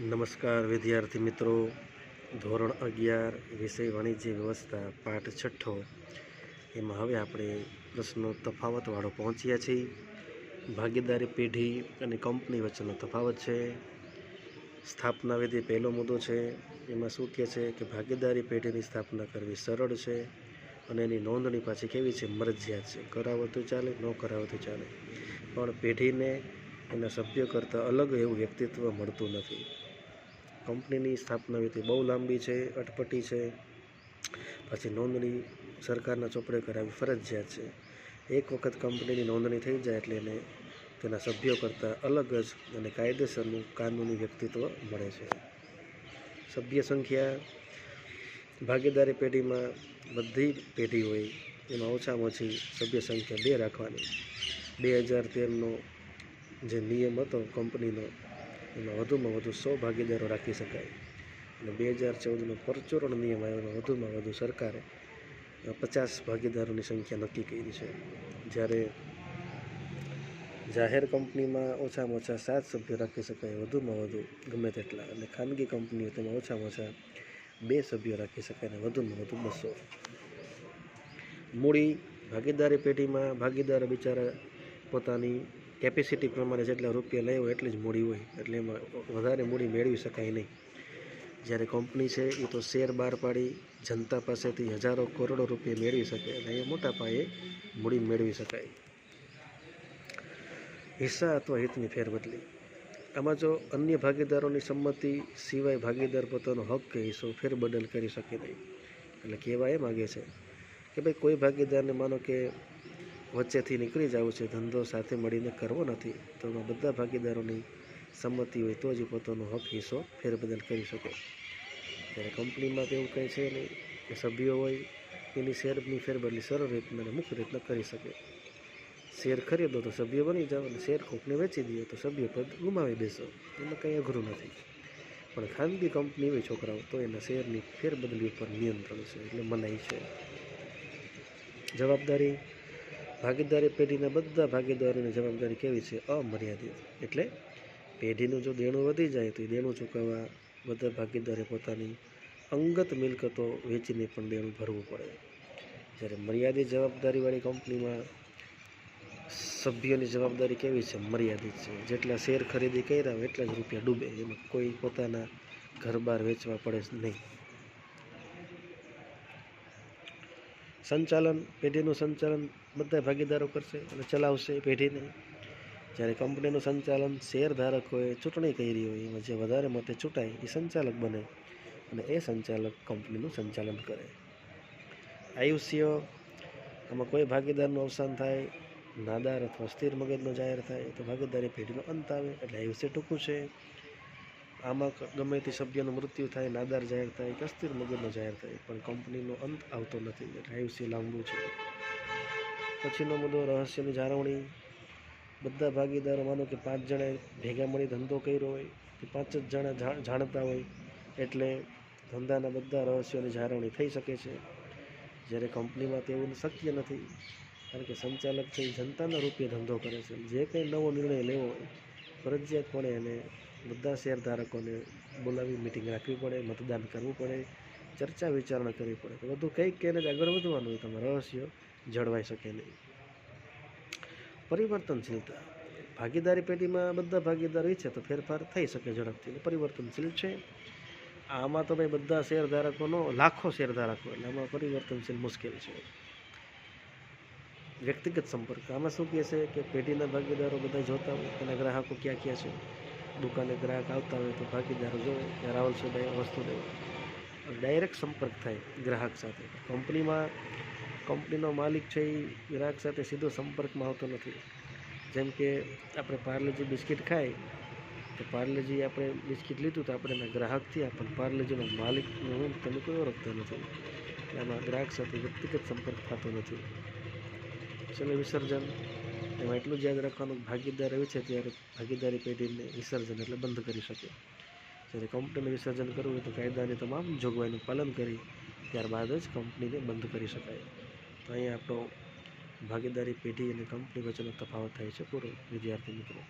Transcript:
નમસ્કાર વિદ્યાર્થી મિત્રો. ધોરણ અગિયાર, વિષય વાણિજ્ય વ્યવસ્થા, પાઠ છઠ્ઠો. એમાં હવે આપણે પ્રશ્નો તફાવતવાળો પહોંચ્યા છીએ. ભાગીદારી પેઢી અને કંપની વચ્ચેનો તફાવત છે. સ્થાપના વિધિ પહેલો મુદ્દો છે. એમાં શું કહે છે કે ભાગીદારી પેઢીની સ્થાપના કરવી સરળ છે અને એની નોંધણી પાછી કેવી છે? મરજિયાત છે. કરાવો તો ચાલે, ન કરાવો તો ચાલે. પણ પેઢીને એના સભ્યો કરતાં અલગ એવું વ્યક્તિત્વ મળતું નથી. કંપનીની સ્થાપના વિધિ બહુ લાંબી છે, અટપટી છે. પછી નોંધણી સરકારના ચોપડે કરાવી ફરજિયાત છે. એક વખત કંપનીની નોંધણી થઈ જાય એટલે એને તેના સભ્યો કરતાં અલગ જ અને કાયદેસરનું કાનૂની વ્યક્તિત્વ મળે છે. સભ્ય સંખ્યા ભાગીદારી પેઢીમાં બધી પેઢી હોય, એમાં ઓછામાં ઓછી સભ્ય સંખ્યા બે રાખવાની. બે હજાર તેરનો જે નિયમ હતો કંપનીનો એમાં વધુમાં વધુ સો ભાગીદારો રાખી શકાય. અને બે હજાર ચૌદનો પરચુરણ નિયમ આવ્યો એમાં વધુમાં વધુ સરકારે પચાસ ભાગીદારોની સંખ્યા નક્કી કરી છે. જ્યારે જાહેર કંપનીમાં ઓછામાં ઓછા સાત સભ્યો રાખી શકાય, વધુમાં વધુ ગમે તેટલા. અને ખાનગી કંપનીઓ તેમાં ઓછામાં ઓછા બે સભ્યો રાખી શકાય અને વધુમાં વધુ બસો. મૂડી ભાગીદારી પેઢીમાં ભાગીદારો બિચારા પોતાની કેપેસિટી પ્રમાણે જેટલા રૂપિયા લેવો એટલી જ મૂડી હોય. એટલે એમાં વધારે મૂડી મેળવી શકાય નહીં. જ્યારે કંપની છે એ તો શેર બહાર પાડી, જનતા પાસેથી હજારો કરોડો રૂપિયા મેળવી શકે. અને એ મોટા પાયે મૂડી મેળવી શકાય. હિસ્સા અથવા હિતની ફેરબદલી. આમાં જો અન્ય ભાગીદારોની સંમતિ સિવાય ભાગીદાર પોતાનો હક કે હિસ્સો ફેરબદલ કરી શકે નહીં. એટલે કહેવા એ માગે છે કે ભાઈ કોઈ ભાગીદારને માનો કે વચ્ચેથી નીકળી જવું છે, ધંધો સાથે મળીને કરવો નથી. તો એમાં બધા ભાગીદારોની સંમતિ હોય તો જ પોતાનો હક, હિસ્સો ફેરબદલ કરી શકે. ત્યારે કંપનીમાં એવું કંઈ છે નહીં કે સભ્યો હોય એની શેરની ફેરબદલી સરળ રીતના અને મુખ્ય રીતના કરી શકે. શેર ખરીદો તો સભ્ય બની જાઓ અને શેર કોકને વેચી દો તો સભ્ય પદ ગુમાવી બેસો એમાં કંઈ અઘરું નથી. પણ ખાનગી કંપની હોય છોકરાઓ, તો એના શેરની ફેરબદલી ઉપર નિયંત્રણ છે, એટલે મનાઈ છે. જવાબદારી ભાગીદારી પેઢીના બધા ભાગીદારોની જવાબદારી કેવી છે? અમર્યાદિત. એટલે પેઢીનું જો દેણું વધી જાય તો એ દેણું ચૂકવવા બધા ભાગીદારે પોતાની અંગત મિલકતો વેચીને પણ દેણું ભરવું પડે. જ્યારે મર્યાદિત જવાબદારીવાળી કંપનીમાં સભ્યોની જવાબદારી કેવી છે? મર્યાદિત છે. જેટલા શેર ખરીદી કર્યા હોય એટલા જ રૂપિયા ડૂબે. એમાં કોઈ પોતાના ઘર બહાર વેચવા પડે નહીં. સંચાલન, પેઢીનું સંચાલન બધા ભાગીદારો કરશે અને ચલાવશે પેઢીને. જ્યારે કંપનીનું સંચાલન શેરધારકોએ ચૂંટણી કરી હોય, એમાં જે વધારે મતે ચૂંટાય, એ સંચાલક બને અને એ સંચાલક કંપનીનું સંચાલન કરે. આયુષ્ય, આમાં કોઈ ભાગીદારનું અવસાન થાય, નાદાર અથવા સ્થિર મગજનો જાહેર થાય, તો ભાગીદારી પેઢીનો અંત આવે, એટલે આયુષ્ય ટૂંકું છે. આમાં ગમે તે સભ્યનું મૃત્યુ થાય, નાદાર જાહેર થાય કે અસ્થિર મગજનો જાહેર થાય, પણ કંપનીનો અંત આવતો નથી. એટલે આયુષ્ય લાંબુ છે. પછીનો મુદ્દો રહસ્યની જાળવણી. બધા ભાગીદારો માનો કે પાંચ જણે ભેગા મળી ધંધો કર્યો હોય, કે પાંચ જ જણા જાણતા હોય, એટલે ધંધાના બધા રહસ્યોની જાળવણી થઈ શકે છે. જ્યારે કંપનીમાં તેવું શક્ય નથી, કારણ કે સંચાલક એ જનતાના રૂપે ધંધો કરે છે. જે કંઈ નવો નિર્ણય લેવો હોય, ફરજિયાતપણે એને બધા શેરધારકોને બોલાવી મિટિંગ રાખવી પડે, મતદાન કરવું પડે, ચર્ચા વિચારણા કરવી પડે. તો બધું કંઈક કહીને જ આગળ વધવાનું હોય તમારે રહસ્ય જળવાઈ શકે નહીં. પરિવર્તનશીલતા. ભાગીદારી પેઢીમાં બધા ભાગીદારો છે તો ફેરફાર થઈ શકે ઝડપથી. પરિવર્તનશીલ છે. આમાં તો ભાઈ બધા શેરધારકોનો, લાખો શેરધારકો. એટલે આમાં પરિવર્તનશીલ મુશ્કેલ છે. વ્યક્તિગત સંપર્ક. આમાં શું કહે છે કે પેઢીના ભાગીદારો બધા જોતા હોય, એના ગ્રાહકો ક્યાં ક્યાં છે? દુકાને ગ્રાહક આવતા હોય તો ભાગીદારો જોવે કે રાહુલ ભાઈ વસ્તુ લેવા. ડાયરેક્ટ સંપર્ક થાય ગ્રાહક સાથે. કંપનીમાં, કંપનીનો માલિક છે એ ગ્રાહક સાથે સીધો સંપર્કમાં આવતો નથી. જેમ કે આપણે પાર્લેજી બિસ્કિટ ખાય તો પાર્લેજી આપણે બિસ્કિટ લીધું તો આપણે એના ગ્રાહકથી આપણને પાર્લેજીનો માલિક હું તમે કોઈ ઓળખતા નથી. આમાં ગ્રાહક સાથે વ્યક્તિગત સંપર્ક થતો નથી. છેલ્લે વિસર્જન. એમાં એટલું યાદ રાખવાનું ભાગીદાર આવી છે ત્યારે ભાગીદારી પેઢીને વિસર્જન એટલે બંધ કરી શકે. જ્યારે કંપનીનું વિસર્જન કરવું હોય તો કાયદાની તમામ જોગવાઈનું પાલન કરી ત્યારબાદ જ કંપનીને બંધ કરી શકાય. તો અહીંયા આપણો ભાગીદારી પેઢી અને કંપની વચ્ચેનો તફાવત થાય છે પૂરો. વિદ્યાર્થી મિત્રો.